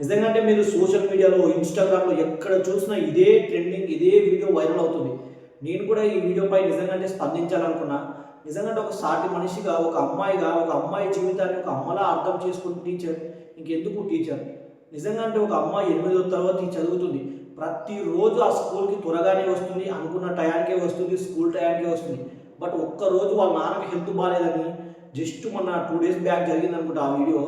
నిజంగా అంటే మీరు సోషల్ మీడియాలో ఇన్స్టాగ్రామ్లో ఎక్కడ చూసినా ఇదే ట్రెండింగ్ ఇదే వీడియో వైరల్ అవుతుంది. నేను కూడా ఈ వీడియోపై నిజంగానే స్పందించాలనుకున్నా. నిజంగా అంటే ఒక సాటి మనిషిగా ఒక అమ్మాయిగా ఒక అమ్మాయి జీవితాన్ని ఒక అమ్మలా అర్థం చేసుకుని టీచర్ ఇంకెందుకు టీచర్? నిజంగా అంటే ఒక అమ్మాయి ఎనిమిదో తరగతి చదువుతుంది. ప్రతిరోజు ఆ స్కూల్కి త్వరగానే వస్తుంది అనుకున్న టయానికే వస్తుంది స్కూల్ టయానికే వస్తుంది. బట్ ఒక్కరోజు వాళ్ళ నాన్నకి హెల్త్ బాగాలేదని జస్ట్ మొన్న టూ డేస్ బ్యాక్ జరిగింది అనుకుంటా ఆ వీడియో.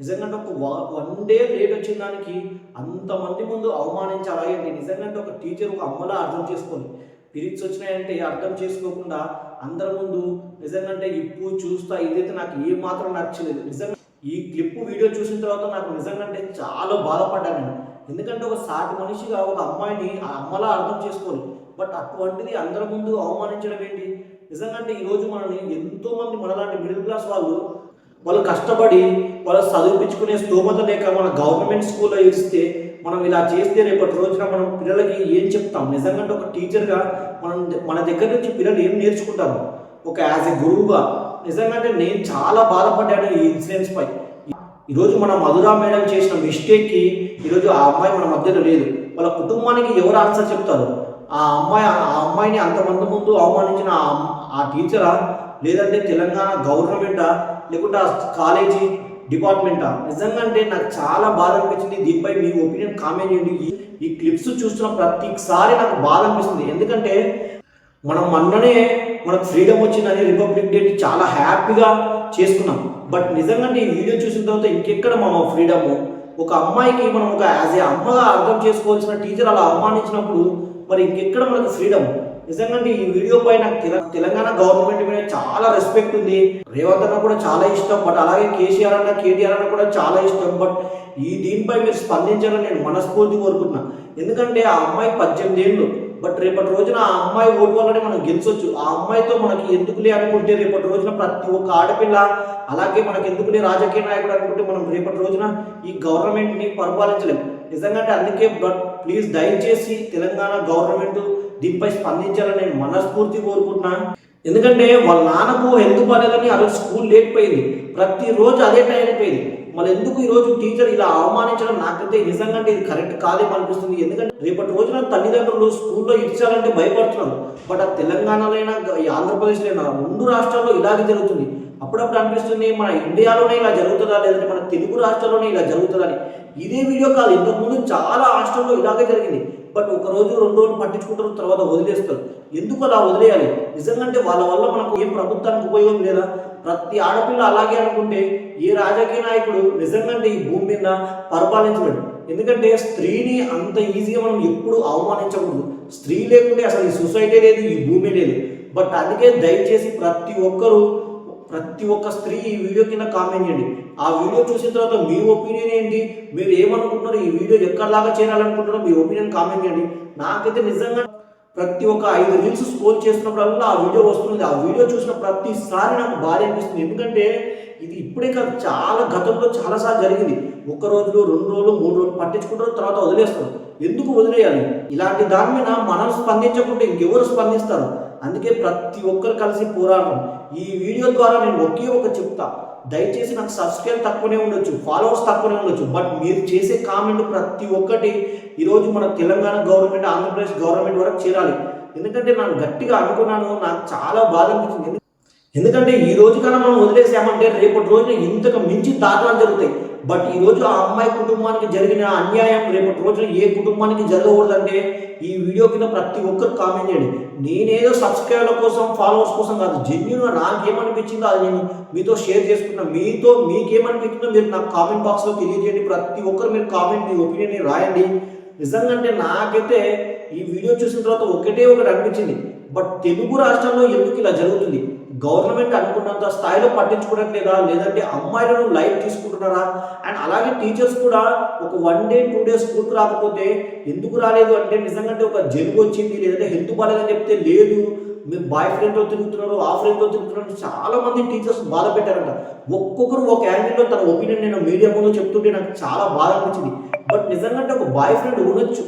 నిజంగా ఒక ఒక వన్ డే లేట్ వచ్చిన దానికి అంతమంది ముందు అవమానించాలి అంటే నిజంగా అంటే ఒక టీచర్ ఒక అమ్మలా అర్థం చేసుకొని పీరియడ్స్ వచ్చినాయంటే అర్థం చేసుకోకుండా అందరి ముందు నిజంగా అంటే ఇప్పు చూస్తా ఇదైతే నాకు ఏ మాత్రం నచ్చలేదు. నిజంగా ఈ క్లిప్ వీడియో చూసిన తర్వాత నాకు నిజంగా అంటే చాలా బాధపడ్డాను నేను. ఎందుకంటే ఒక సాటి మనిషిగా ఒక అమ్మాయిని ఆ అమ్మలా అర్థం చేసుకోవాలి బట్ అటువంటిది అందరి ముందు అవమానించడం ఏంటి? నిజంగా అంటే ఈరోజు మనల్ని ఎంతోమంది మనలాంటి మిడిల్ క్లాస్ వాళ్ళు వాళ్ళు కష్టపడి వాళ్ళు చదివించుకునే స్తోమత లేక మన గవర్నమెంట్ స్కూల్లో ఇస్తే మనం ఇలా చేస్తే రేపటి రోజున మనం పిల్లలకి ఏం చెప్తాం? నిజంగా అంటే ఒక టీచర్గా మనం మన దగ్గర నుంచి పిల్లలు ఏం నేర్చుకుంటారు? ఒక యాజ్ ఎ గురువుగా. నిజంగా అంటే నేను చాలా బాధపడ్డాను ఈ ఇన్సిడెంట్స్ పై. ఈరోజు మన మధురా మేడం చేసిన మిస్టేక్కి ఈరోజు ఆ అమ్మాయి మన మధ్యలో లేదు. వాళ్ళ కుటుంబానికి ఎవరు ఆన్సర్ చెప్తారు? ఆ అమ్మాయి ఆ అమ్మాయిని అంతమంది ముందు అవమానించిన ఆ ఆ టీచరా? లేదంటే తెలంగాణ గవర్నమెంటా లేకుంటే ఆ కాలేజీ డిపార్ట్మెంటా? నిజంగా అంటే నాకు చాలా బాధ అనిపించింది దీనిపై మీ ఒపీనియన్ కామెంట్ చేయండి. ఈ- క్లిప్స్ చూస్తున్న ప్రతిసారి నాకు బాధ అనిపిస్తుంది ఎందుకంటే మనం మొన్ననే మనకు ఫ్రీడమ్ వచ్చిందని రిపబ్లిక్ డే చాలా హ్యాపీగా చేసుకున్నాం. బట్ నిజంగా ఈ వీడియో చూసిన తర్వాత ఇంకెక్కడ మన ఫ్రీడము? ఒక అమ్మాయికి మనం ఒక యాజ్ ఏ అమ్మగా అర్థం చేసుకోవాల్సిన టీచర్ అలా అవమానించినప్పుడు మరి ఇంకెక్కడ మనకు ఫ్రీడమ్? నిజంగా ఈ వీడియో పైన తెల- తెలంగాణ గవర్నమెంట్ మీద చాలా రెస్పెక్ట్ ఉంది. రేవంత్ అన్న కూడా చాలా ఇష్టం బట్ అలాగే కేసీఆర్ అన్న కేటీఆర్ అన్న కూడా చాలా ఇష్టం. బట్ ఈ దీనిపై మీరు స్పందించాలని నేను మనస్ఫూర్తి కోరుకుంటున్నా. ఎందుకంటే ఆ అమ్మాయి పద్దెనిమిది ఏళ్ళు. బట్ రేపటి రోజున ఆ అమ్మాయి ఓటు వల్లనే మనం గెలిచొచ్చు. ఆ అమ్మాయితో మనకి ఎందుకులే అనుకుంటే రేపటి రోజున ప్రతి ఒక్క ఆడపిల్ల అలాగే మనకి ఎందుకులే రాజకీయ నాయకుడు అనుకుంటే మనం రేపటి రోజున ఈ గవర్నమెంట్ని పరిపాలించలేం. నిజంగా అంటే అందుకే బట్ ప్లీజ్ దయచేసి తెలంగాణ గవర్నమెంట్ దీనిపై స్పందించాలని నేను మనస్ఫూర్తి కోరుకుంటున్నా. ఎందుకంటే వాళ్ళ నాన్నకు ఎందుకు బాగాలేదని ఆ రోజు స్కూల్ లేకపోయింది ప్రతిరోజు అదే టైం అయిపోయింది. మళ్ళీ ఎందుకు ఈ రోజు టీచర్ ఇలా అవమానించడం నాకైతే నిజంగా ఇది కరెక్ట్ కాదేమో అనిపిస్తుంది. ఎందుకంటే రేపటి రోజున తల్లిదండ్రులు స్కూల్లో ఇచ్చాలంటే భయపడుతున్నారు. బట్ ఆ తెలంగాణలో ఆంధ్రప్రదేశ్లైనా ఆంధ్రప్రదేశ్లో అయినా రెండు రాష్ట్రాల్లో ఇలాగే జరుగుతుంది. అప్పుడప్పుడు అనిపిస్తుంది మన ఇండియాలోనే ఇలా జరుగుతుందా లేదంటే మన తెలుగు రాష్ట్రాల్లోనే ఇలా జరుగుతుందని ఇదే వీడియో కాదు ఇంతకుముందు చాలా రాష్ట్రాల్లో ఇలాగే జరిగింది. బట్ ఒక రోజు రెండు రోజులు పట్టించుకుంటారు తర్వాత వదిలేస్తారు. ఎందుకు అలా వదిలేయాలి? నిజంగా అంటే వాళ్ళ వల్ల మనకు ఏం ప్రభుత్వానికి ఉపయోగం లేదా? ప్రతి ఆడపిల్ల అలాగే అనుకుంటే ఏ రాజకీయ నాయకుడు నిజంగా అంటే ఈ భూమి మీద పరిపాలించలేడు. ఎందుకంటే స్త్రీని అంత ఈజీగా మనం ఎప్పుడు అవమానించకూడదు. స్త్రీ లేకుంటే అసలు ఈ సొసైటీ లేదు ఈ భూమి లేదు. బట్ అందుకే దయచేసి ప్రతి ఒక్కరూ ప్రతి ఒక్క స్త్రీ ఈ వీడియో కింద కామెంట్ చేయండి. ఆ వీడియో చూసిన తర్వాత మీ ఒపీనియన్ ఏంటి? మీరు ఏమనుకుంటున్నారు? ఈ వీడియో ఎక్కడలాగా చేరాలనుకుంటున్నారో మీ ఒపీనియన్ కామెంట్ చేయండి. నాకైతే నిజంగా ప్రతి ఒక్క ఐదు రీల్స్ స్కోర్ చేసినప్పుడల్లా ఆ వీడియో వస్తుంది. ఆ వీడియో చూసిన ప్రతిసారి నాకు బాధ అనిపిస్తుంది. ఎందుకంటే ఇది ఇప్పుడే కాదు చాలా గతంలో చాలాసార్లు జరిగింది. ఒక్క రోజులు రెండు రోజులు మూడు రోజులు పట్టించుకుంటారు తర్వాత వదిలేస్తారు. ఎందుకు వదిలేయాలి? ఇలాంటి దాని మీద మనం స్పందించకుంటే ఇంకెవరు స్పందిస్తారు? అందుకే ప్రతి ఒక్కరు కలిసి పోరాడడం ఈ వీడియో ద్వారా నేను ఒకే ఒక చెప్తా. దయచేసి నాకు సబ్స్క్రైబ్ తక్కువనే ఉండొచ్చు ఫాలోవర్స్ తక్కువనే ఉండొచ్చు బట్ మీరు చేసే కామెంట్ ప్రతి ఒక్కటి ఈరోజు మన తెలంగాణ గవర్నమెంట్ ఆంధ్రప్రదేశ్ గవర్నమెంట్ వరకు చేరాలి. ఎందుకంటే నన్ను గట్టిగా అనుకున్నాను నాకు చాలా బాధ అనిపించింది. ఎందుకంటే ఈ రోజు కన్నా మనం వదిలేసామంటే రేపటి రోజున ఇంతకు మించి దాఖలాలు జరుగుతాయి. బట్ ఈ రోజు ఆ అమ్మాయి కుటుంబానికి జరిగిన అన్యాయం రేపటి రోజున ఏ కుటుంబానికి జరగకూడదంటే ఈ వీడియో కింద ప్రతి ఒక్కరు కామెంట్ చేయండి. నేనేదో సబ్స్క్రైబర్ల కోసం ఫాలోవర్స్ కోసం కాదు జెన్యున్గా నాకేమనిపించిందో అది నేను మీతో షేర్ చేసుకున్నా మీతో మీకేమనిపించిందో మీరు నాకు కామెంట్ బాక్స్లో తెలియజేయండి. ప్రతి ఒక్కరు మీరు కామెంట్ మీ ఒపీనియన్ రాయండి. నిజంగా అంటే నాకైతే ఈ వీడియో చూసిన తర్వాత ఒకటే ఒకటి అనిపించింది. బట్ తెలుగు రాష్ట్రంలో ఎందుకు ఇలా జరుగుతుంది? గవర్నమెంట్ అనుకున్నంత స్థాయిలో పట్టించుకోవడం లేదా లేదంటే అమ్మాయిలను లైట్ తీసుకుంటున్నారా? అండ్ అలాగే టీచర్స్ కూడా ఒక వన్ డే టూ డేస్ స్కూల్కి రాకపోతే ఎందుకు రాలేదు? అంటే నిజంగా అంటే ఒక జలుబు వచ్చింది లేదంటే హెల్త్ బాగాలేదని చెప్తే లేదు. మీరు బాయ్ ఫ్రెండ్తో తిరుగుతున్నారు ఆ ఫ్రెండ్తో తిరుగుతున్నారు చాలా మంది టీచర్స్ బాధ పెట్టారంట. ఒక్కొక్కరు ఒక యాంగిల్లో తన ఒపీనియన్ నేను మీడియా ముందు చెప్తుంటే నాకు చాలా బాధ అనిపించింది. బట్ నిజంగా అంటే ఒక బాయ్ ఫ్రెండ్ ఉండొచ్చు.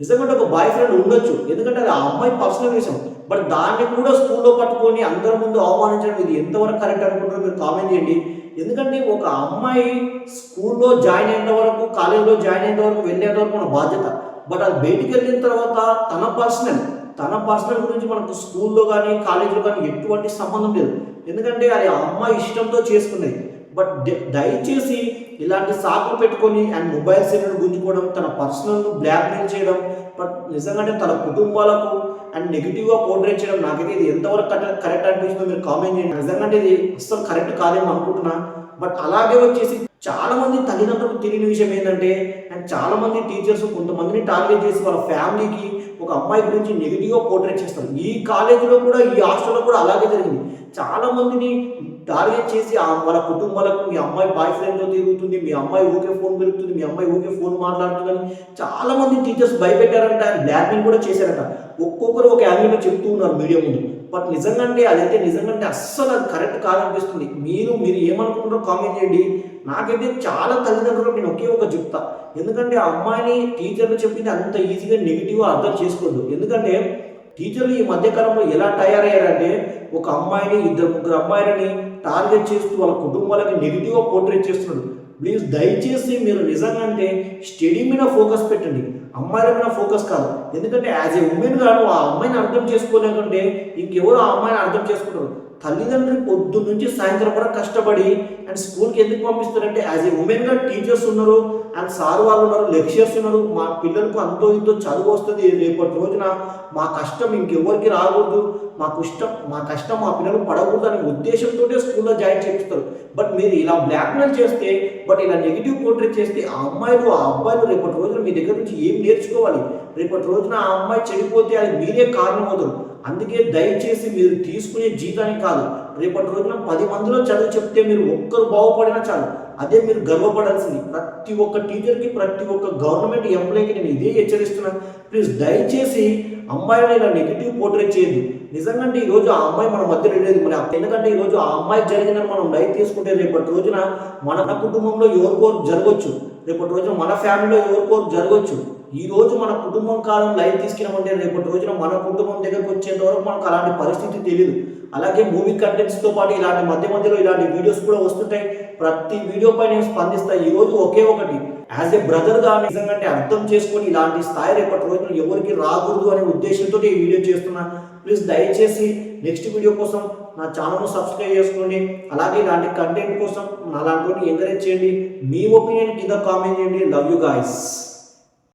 నిజంగా ఒక బాయ్ ఫ్రెండ్ ఉండొచ్చు. ఎందుకంటే అది ఆ అమ్మాయి పర్సనల్ విషయం. బట్ దాన్ని కూడా స్కూల్లో పట్టుకొని అందరి ముందు అవమానించడం ఇది ఎంతవరకు కరెక్ట్ అనుకుంటారో మీరు కామెంట్ చేయండి. ఎందుకంటే ఒక అమ్మాయి స్కూల్లో జాయిన్ అయిన వరకు కాలేజీలో జాయిన్ అయిన వరకు వెళ్ళేంత వరకు మన బాధ్యత. బట్ అది బయటికి వెళ్ళిన తర్వాత తన పర్సనల్ తన పర్సనల్ గురించి మనకు స్కూల్లో కానీ కాలేజీలో కానీ ఎటువంటి సంబంధం లేదు. ఎందుకంటే అది ఆ అమ్మాయి ఇష్టంతో చేసుకునేది బట్ దయచేసి ఇలాంటి సాకులు పెట్టుకొని అండ్ మొబైల్ సెల్ని గుంజుకోవడం తన పర్సనల్ బ్లాక్మెయిల్ చేయడం బట్ నిజంగానే తన కుటుంబాలకు అండ్ నెగిటివ్గా పోర్ట్రేట్ చేయడం నాకైతే ఇది ఎంతవరకు కరెక్ట్ కరెక్ట్ అనిపిస్తుందో మీరు కామెంట్ చేయండి. నిజంగా ఇది అస్సలు కరెక్ట్ కాదేమో అనుకుంటున్నా. బట్ అలాగే వచ్చేసి చాలా మంది తల్లిదండ్రులకు తెలియని విషయం ఏంటంటే అండ్ చాలా మంది టీచర్స్ కొంతమందిని టార్గెట్ చేసి వాళ్ళ ఫ్యామిలీకి ఒక అమ్మాయి గురించి నెగిటివ్గా పోర్ట్రేట్ చేస్తారు. ఈ కాలేజీలో కూడా ఈ హాస్టల్లో కూడా అలాగే జరిగింది. చాలా మందిని టార్గెట్ చేసి ఆ వాళ్ళ కుటుంబాలకు మీ అమ్మాయి బాయ్ ఫ్రెండ్తో తిరుగుతుంది మీ అమ్మాయి ఊకే ఫోన్ పెరుగుతుంది మీ అమ్మాయి ఊకే ఫోన్ మాట్లాడుతుందని చాలా మంది టీచర్స్ భయపెట్టారంట అండ్ బ్లాక్మెయిల్ కూడా చేశారట. ఒక్కొక్కరు ఒక యాంగిల్లో చెప్తూ ఉన్నారు మీడియా ముందు. బట్ నిజంగా అంటే అదైతే నిజంగా అంటే అస్సలు అది కరెక్ట్ కాదనిపిస్తుంది. మీరు మీరు ఏమనుకుంటారో కామెంట్ చేయండి. నాకైతే చాలా తల్లిదండ్రులు నేను ఒకే ఒక చెప్తా. ఎందుకంటే ఆ అమ్మాయిని టీచర్లు చెప్పింది అంత ఈజీగా నెగిటివ్గా అర్థం చేసుకోదు. ఎందుకంటే టీచర్లు ఈ మధ్యకాలంలో ఎలా తయారయ్యారంటే ఒక అమ్మాయిని ఇద్దరు ముగ్గురు అమ్మాయిలని టార్గెట్ చేస్తూ వాళ్ళ కుటుంబాలకి నెగిటివ్గా పోర్ట్రేట్ చేస్తున్నాడు ప్లీజ్ దయచేసి మీరు నిజంగా అంటే స్టడీ మీద ఫోకస్ పెట్టండి. అమ్మాయిల మీద ఫోకస్ కాదు. ఎందుకంటే యాజ్ ఏ ఉమెన్ గాను ఆ అమ్మాయిని అర్థం చేసుకోలేకుంటే ఇంకెవరు ఆ అమ్మాయిని అర్థం చేసుకుంటారు? తల్లిదండ్రులు పొద్దు నుంచి సాయంత్రం వరకు కష్టపడి అండ్ స్కూల్కి ఎందుకు పంపిస్తారంటే యాజ్ ఏ ఉమెన్గా టీచర్స్ ఉన్నారు అండ్ సార్ వాళ్ళు ఉన్నారు లెక్చర్స్ ఉన్నారు. మా పిల్లలకు అంతో ఇంతో చదువు వస్తుంది రేపటి రోజున. మా కష్టం ఇంకెవరికి రాకూడదు. మా కష్టం మా కష్టం మా పిల్లలు పడకూడదు అనే ఉద్దేశంతో స్కూల్లో జాయిన్ చేపిస్తారు. బట్ మీరు ఇలా బ్లాక్మెయిల్ చేస్తే బట్ ఇలా నెగిటివ్ పోర్ట్రేట్ చేస్తే ఆ అమ్మాయిలు ఆ అబ్బాయిలు రేపటి రోజున మీ దగ్గర నుంచి ఏం నేర్చుకోవాలి? రేపటి రోజున ఆ అమ్మాయి చెడిపోతే అది మీరే కారణమవుతారు. అందుకే దయచేసి మీరు తీసుకునే జీతానికి కాదు రేపటి రోజున పది మందిలో చదువు చెప్తే మీరు ఒక్కరు బాగుపడినా చాలు. అదే మీరు గర్వపడాల్సింది. ప్రతి ఒక్క టీచర్కి ప్రతి ఒక్క గవర్నమెంట్ ఎంప్లాయీకి నేను ఇదే హెచ్చరిస్తున్నాను ప్లీజ్ దయచేసి అమ్మాయిని ఇలా నెగిటివ్ పోర్ట్రేట్ చేయొద్దు. నిజంగా అంటే ఈ రోజు ఆ అమ్మాయి మన మధ్య లేదు. మరి ఎందుకంటే ఈ రోజు ఆ అమ్మాయి జరిగిన మనం లైట్ తీసుకుంటే రేపటి రోజున మన కుటుంబంలో ఎవరికోరు జరగవచ్చు రేపటి రోజున మన ఫ్యామిలీలో ఎవరికోరు జరగవచ్చు ఈ రోజు మన కుటుంబం కాలం లైఫ్ తీసుకున్నామంటే రేపటి రోజున మన కుటుంబం దగ్గరకు వచ్చేంత వరకు మనకు అలాంటి పరిస్థితి తెలియదు అలాగే మూవీ కంటెంట్స్తో పాటు ఇలాంటి మధ్య మధ్యలో ఇలాంటి వీడియోస్ కూడా వస్తుంటాయి. ప్రతి వీడియో పై నేను స్పందిస్తాను ఈ రోజు ఒకే ఒకటి. యాజ్ ఏ బ్రదర్గా నిజంగా అర్థం చేసుకొని ఇలాంటి స్థాయి రేపటి రోజున ఎవరికి రాకూడదు అనే ఉద్దేశంతో ఈ వీడియో చేస్తున్నా. ప్లీజ్ దయచేసి నెక్స్ట్ వీడియో కోసం నా ఛానల్ను సబ్స్క్రైబ్ చేసుకోండి. అలాగే ఇలాంటి కంటెంట్ కోసం నా లాంటి ఎంకరేజ్ చేయండి. మీ ఒపీనియన్ కింద కామెంట్ చేయండి. Love you guys